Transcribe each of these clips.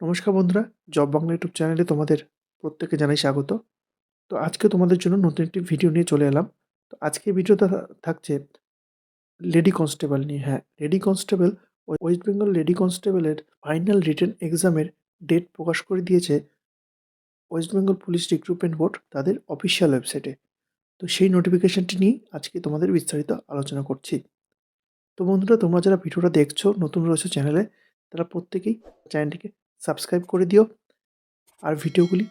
নমস্কার বন্ধুরা job Bangla YouTube চ্যানেলে তোমাদের প্রত্যেককে জানাই স্বাগত। তো আজকে তোমাদের জন্য নতুন একটি ভিডিও নিয়ে চলে এলাম। তো আজকে ভিডিওটা থাকছে লেডি কনস্টেবল নিয়ে। হ্যাঁ lady constable west Bengal lady কনস্টেবলের ফাইনাল রিটেন এক্সামের ডেট প্রকাশ করে দিয়েছে west Bengal police recruitment board তাদের অফিসিয়াল ওয়েবসাইটে তো সেই নোটিফিকেশনটি নিয়ে আজকে তোমাদের বিস্তারিত আলোচনা করছি। তো বন্ধুরা, তোমরা যারা ভিডিওটা দেখছ, নতুন রয়েছে চ্যানেলে তারা প্রত্যেকেই চ্যানেলটিকে সাবস্ক্রাইব করে দিও। আর ভিডিওগুলি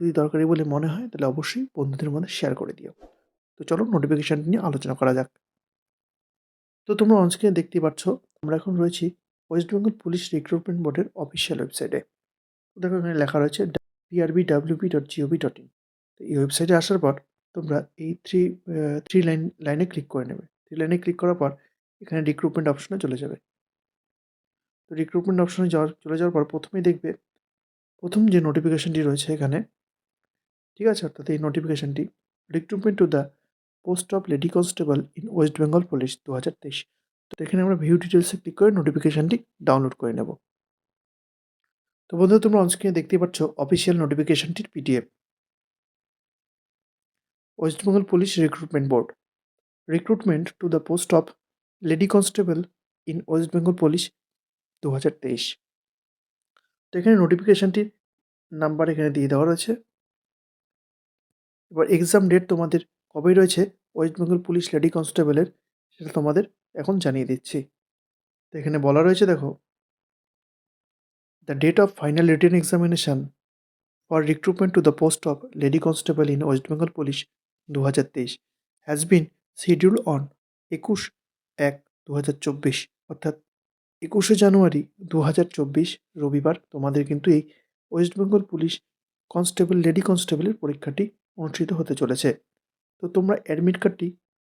যদি দরকারি বলে মনে হয়, তাহলে অবশ্যই বন্ধুদের মধ্যে শেয়ার করে দিও। তো চলো নোটিফিকেশানটি নিয়ে আলোচনা করা যাক। তো তোমরা অনস্ক্রিনে দেখতেই পাচ্ছ, আমরা এখন রয়েছি ওয়েস্ট বেঙ্গল পুলিশ রিক্রুটমেন্ট বোর্ডের অফিসিয়াল ওয়েবসাইটে দেখো এখানে লেখা রয়েছে PRB WP dot GOV dot in তো এই ওয়েবসাইটে আসার পর তোমরা এই থ্রি থ্রি লাইন লাইনে ক্লিক করে নেবে। থ্রি লাইনে ক্লিক করার পর এখানে রিক্রুটমেন্ট অপশনে চলে যাবে। তো রিক্রুটমেন্ট অপশনে যাওয়ার, চলে যাওয়ার পর প্রথমেই দেখবে, প্রথম যে নোটিফিকেশনটি রয়েছে এখানে, ঠিক আছে? অর্থাৎ এই নোটিফিকেশনটি recruitment to the post of lady constable in west Bengal police দু হাজার তেইশ। তো এখানে আমরা ভিউ ডিটেলসে ক্লিক করে নোটিফিকেশানটি ডাউনলোড করে নেব। তো বন্ধুরা, তোমরা অনস্ক্রিনে দেখতেই পাচ্ছ official নোটিফিকেশানটির PDF west Bengal police recruitment board recruitment to the post of lady constable in west Bengal police দু হাজার তেইশ। তো এখানে নোটিফিকেশানটির নাম্বার এখানে দিয়ে দেওয়া রয়েছে। এবার এক্সাম ডেট তোমাদের কবে রয়েছে? ওয়েস্ট বেঙ্গল পুলিশ লেডি কনস্টেবলের সেটা তোমাদের এখন জানিয়ে দিচ্ছি। তো এখানে বলা রয়েছে, দেখো the date of final written examination for recruitment to the post of lady constable in west Bengal police দু হাজার তেইশ হ্যাজ বিন শিডিউল অন একুশ এক দু হাজার চব্বিশ, অর্থাৎ একুশে জানুয়ারি দু হাজার চব্বিশ রবিবার তোমাদের কিন্তু এই west Bengal police constable, lady কনস্টেবলের পরীক্ষাটি অনুষ্ঠিত হতে চলেছে। তো তোমরা অ্যাডমিট কার্ডটি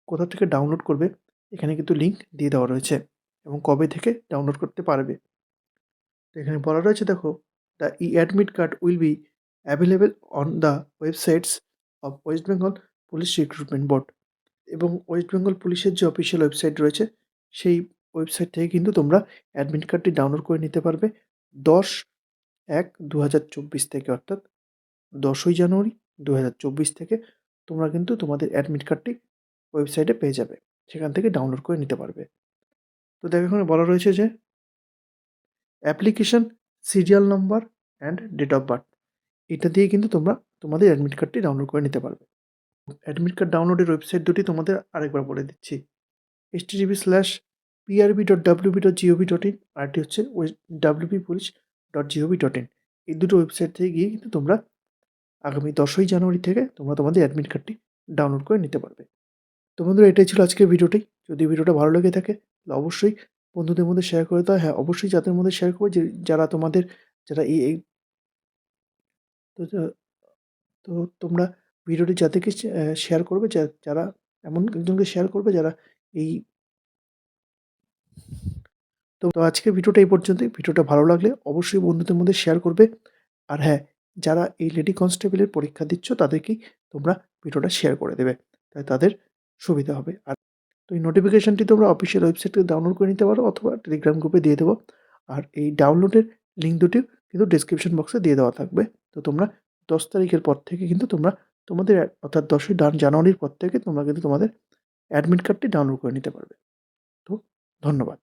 কোথা থেকে ডাউনলোড করবে, এখানে কিন্তু লিঙ্ক দিয়ে দেওয়া রয়েছে এবং কবে থেকে ডাউনলোড করতে পারবে। তো এখানে বলা রয়েছে দেখো the e admit card will be available on the websites of west Bengal police recruitment board এবং ওয়েস্ট বেঙ্গল পুলিশের যে অফিসিয়াল ওয়েবসাইট রয়েছে, সেই ওয়েবসাইট থেকে কিন্তু তোমরা অ্যাডমিট কার্ডটি ডাউনলোড করে নিতে পারবে। দশ এক দু চব্বিশ থেকে অর্থাৎ দশই জানুয়ারি দু চব্বিশ থেকে তোমরা কিন্তু তোমাদের অ্যাডমিট কার্ডটি ওয়েবসাইটে পেয়ে যাবে। সেখান থেকে ডাউনলোড করে নিতে পারবে। তো দেখো এখানে বলা রয়েছে যে application serial number and date of birth এটা দিয়ে কিন্তু তোমরা তোমাদের অ্যাডমিট কার্ডটি ডাউনলোড করে নিতে পারবে। অ্যাডমিট কার্ড ডাউনলোডের ওয়েবসাইট দুটি তোমাদের আরেকবার বলে দিচ্ছি। H TV slash PRB dot WB dot GOV dot in RT হচ্ছে WB police dot GOV dot in এই দুটো ওয়েবসাইট থেকে গিয়ে কিন্তু তোমরা আগামী দশই জানুয়ারি থেকে তোমরা তোমাদের অ্যাডমিট কার্ডটি ডাউনলোড করে নিতে পারবে। তো বন্ধুরা, এটাই ছিল আজকের ভিডিওটি। যদি ভিডিওটা ভালো লেগে থাকে, তাহলে অবশ্যই বন্ধুদের মধ্যে শেয়ার করে দাও। হ্যাঁ অবশ্যই যাদের মধ্যে শেয়ার করবে, যে যারা তোমাদের, যারা এই এই তো তো তোমরা ভিডিওটি যাদেরকে শেয়ার করবে যারা এমন একজনকে শেয়ার করবে, যারা এই তো আজকের ভিডিওটা এই পর্যন্তই। ভিডিওটা ভালো লাগলে অবশ্যই বন্ধুদের মধ্যে শেয়ার করবে। আর হ্যাঁ যারা এই লেডি কনস্টেবলের পরীক্ষা দিচ্ছ তাদেরকেই তোমরা ভিডিওটা শেয়ার করে দেবে। তাই তাদের সুবিধা হবে। আর তো এই নোটিফিকেশানটি তোমরা অফিসিয়াল ওয়েবসাইট থেকে ডাউনলোড করে নিতে পারো অথবা টেলিগ্রাম গ্রুপে দিয়ে দেবো। আর এই ডাউনলোডের লিঙ্ক দুটি কিন্তু ডিসক্রিপশন বক্সে দিয়ে দেওয়া থাকবে। তো তোমরা দশ তারিখের পর থেকে কিন্তু তোমরা তোমাদের অর্থাৎ দশই জানুয়ারির পর থেকে তোমরা কিন্তু তোমাদের অ্যাডমিট কার্ডটি ডাউনলোড করে নিতে পারবে। তো ধন্যবাদ।